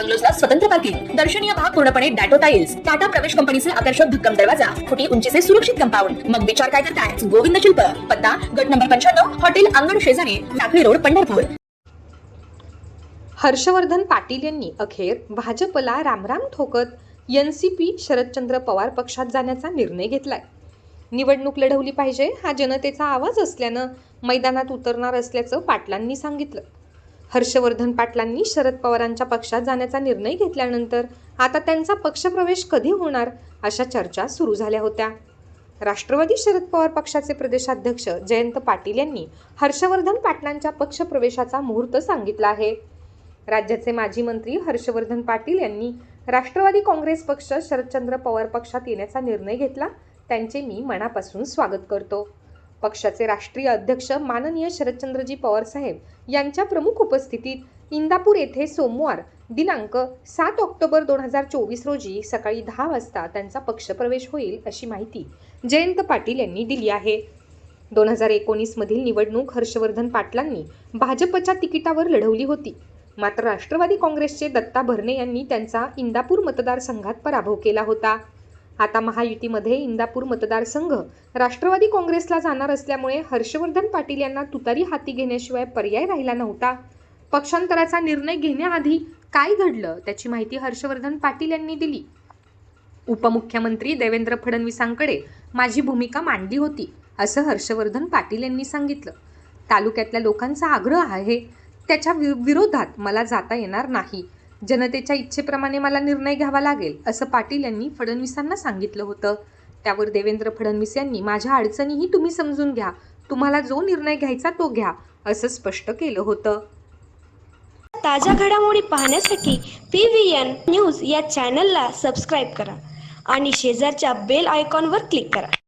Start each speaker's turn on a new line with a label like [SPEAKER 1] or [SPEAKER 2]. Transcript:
[SPEAKER 1] बंगलोजला स्वतंत्र पार्किंग दर्शनीय भाग पूर्णपणे डॅटो टाईल्स टाटा प्रवेश कंपनीचे आकर्षक भक्कम दरवाजा खोटी उंचीचे सुरक्षित कंपाऊंड. मग विचार काय करताय? गोविंद शिल्प पत्ता गट नंबर पंच्याण्णव हॉटेल अंगण शेजारी टाकळी रोड पंढरपूर.
[SPEAKER 2] हर्षवर्धन पाटील यांनी अखेर भाजपला रामराम ठोकत N C P Sharadchandra Pawar पक्षात जाण्याचा निर्णय घेतलाय. निवडणूक लढवली पाहिजे हा जनतेचा आवाज असल्यानं मैदानात उतरणार असल्याचं पाटलांनी सांगितलं. हर्षवर्धन पाटलांनी शरद पवारांच्या पक्षात जाण्याचा निर्णय घेतल्यानंतर आता त्यांचा पक्षप्रवेश कधी होणार अशा चर्चा सुरू झाल्या होत्या. राष्ट्रवादी शरद पवार पक्षाचे प्रदेशाध्यक्ष जयंत पाटील यांनी हर्षवर्धन पाटलांच्या पक्षप्रवेशाचा मुहूर्त सांगितला आहे. राज्याचे माजी मंत्री हर्षवर्धन पाटील यांनी राष्ट्रवादी काँग्रेस पक्ष शरदचंद्र पवार पक्षात येण्याचा निर्णय घेतला. त्यांचे मी मनापासून स्वागत करतो. पक्षाचे राष्ट्रीय अध्यक्ष माननीय शरदचंद्रजी पवार साहेब यांच्या प्रमुख उपस्थितीत इंदापूर येथे सोमवार दिनांक सात ऑक्टोबर दोन हजार चोवीस रोजी सकाळी दहा वाजता त्यांचा पक्षप्रवेश होईल अशी माहिती जयंत पाटील यांनी दिली आहे. दोन हजार एकोणीसमधील निवडणूक हर्षवर्धन पाटलांनी भाजपच्या तिकिटावर लढवली होती. मात्र राष्ट्रवादी काँग्रेसचे दत्ता भरणे यांनी त्यांचा इंदापूर मतदारसंघात पराभव केला होता. आता महायुतीमध्ये इंदापूर मतदारसंघ राष्ट्रवादी काँग्रेसला जाणार असल्यामुळे हर्षवर्धन पाटील यांना तुतारी हाती घेण्याशिवाय पर्याय राहिला नव्हता. पक्षांतराचा निर्णय घेण्याआधी काय घडलं त्याची माहिती हर्षवर्धन पाटील यांनी दिली. उपमुख्यमंत्री देवेंद्र फडणवीसांकडे माझी भूमिका मांडली होती असं हर्षवर्धन पाटील यांनी सांगितलं. तालुक्यातल्या लोकांचा आग्रह आहे त्याच्या वि विरोधात मला जाता येणार नाही जनतेच्या इच्छेप्रमाणे मला निर्णय घ्यावा लागेल असं पाटील यांनी फडणवीसांना सांगितलं होतं. त्यावर देवेंद्र फडणवीस यांनी माझ्या अडचणीही तुम्ही समजून घ्या. तुम्हाला जो निर्णय घ्यायचा तो घ्या असं स्पष्ट केलं होतं.
[SPEAKER 3] ताज्या घडामोडी पाहण्यासाठी पी व्ही एन न्यूज या चॅनलला सबस्क्राईब करा आणि शेजारच्या बेल आयकॉनवर क्लिक करा.